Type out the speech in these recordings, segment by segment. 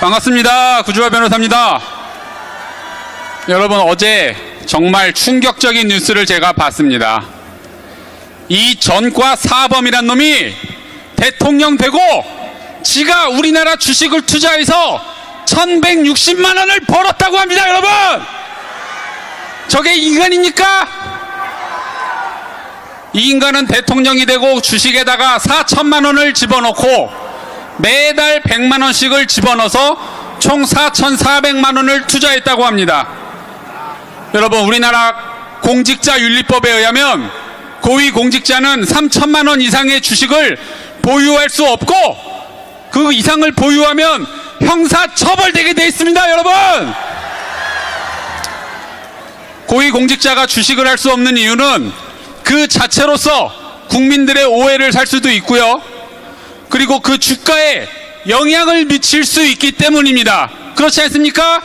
반갑습니다. 구주화 변호사입니다. 여러분, 어제 정말 충격적인 뉴스를 제가 봤습니다. 이 전과 사범이란 놈이 대통령 되고 지가 우리나라 주식을 투자해서 1160만 원을 벌었다고 합니다, 여러분! 저게 인간입니까? 이 인간은 대통령이 되고 주식에다가 4천만 원을 집어넣고 매달 100만 원씩을 집어넣어서 총 4,400만 원을 투자했다고 합니다. 여러분, 우리나라 공직자 윤리법에 의하면 고위 공직자는 3천만 원 이상의 주식을 보유할 수 없고 그 이상을 보유하면 형사 처벌되게 돼 있습니다, 여러분. 고위 공직자가 주식을 할 수 없는 이유는 그 자체로서 국민들의 오해를 살 수도 있고요. 그리고 그 주가에 영향을 미칠 수 있기 때문입니다. 그렇지 않습니까?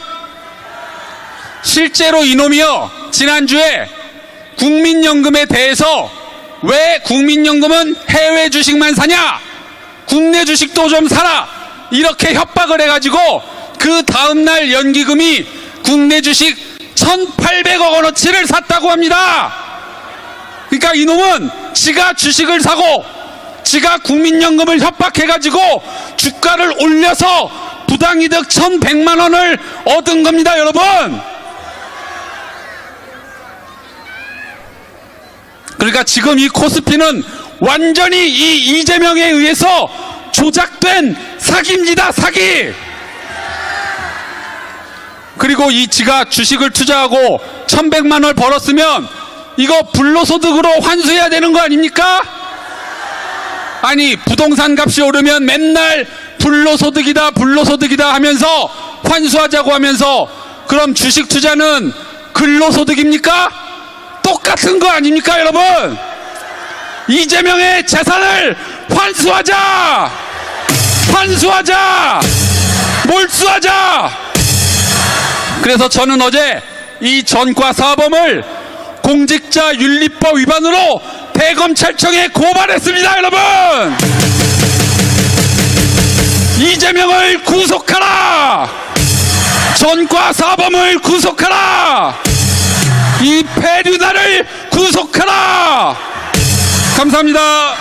실제로 이놈이요, 지난주에 국민연금에 대해서 왜 국민연금은 해외 주식만 사냐? 국내 주식도 좀 사라! 이렇게 협박을 해가지고 그 다음날 연기금이 국내 주식 1,800억 원어치를 샀다고 합니다! 그러니까 이놈은 지가 주식을 사고 지가 국민연금을 협박해가지고 주가를 올려서 부당이득 1,100만 원을 얻은 겁니다, 여러분! 그러니까 지금 이 코스피는 완전히 이 이재명에 의해서 조작된 사기입니다, 사기! 그리고 이 지가 주식을 투자하고 1,100만 원을 벌었으면 이거 불로소득으로 환수해야 되는 거 아닙니까? 아니 부동산 값이 오르면 맨날 불로소득이다 불로소득이다 하면서 환수하자고 하면서 그럼 주식 투자는 근로소득입니까? 똑같은 거 아닙니까 여러분? 이재명의 재산을 환수하자! 환수하자! 몰수하자! 그래서 저는 어제 이 전과 사범을 공직자 윤리법 위반으로 대검찰청에 고발했습니다, 여러분! 이재명을 구속하라! 전과 사범을 구속하라! 이 패류나를 구속하라! 감사합니다.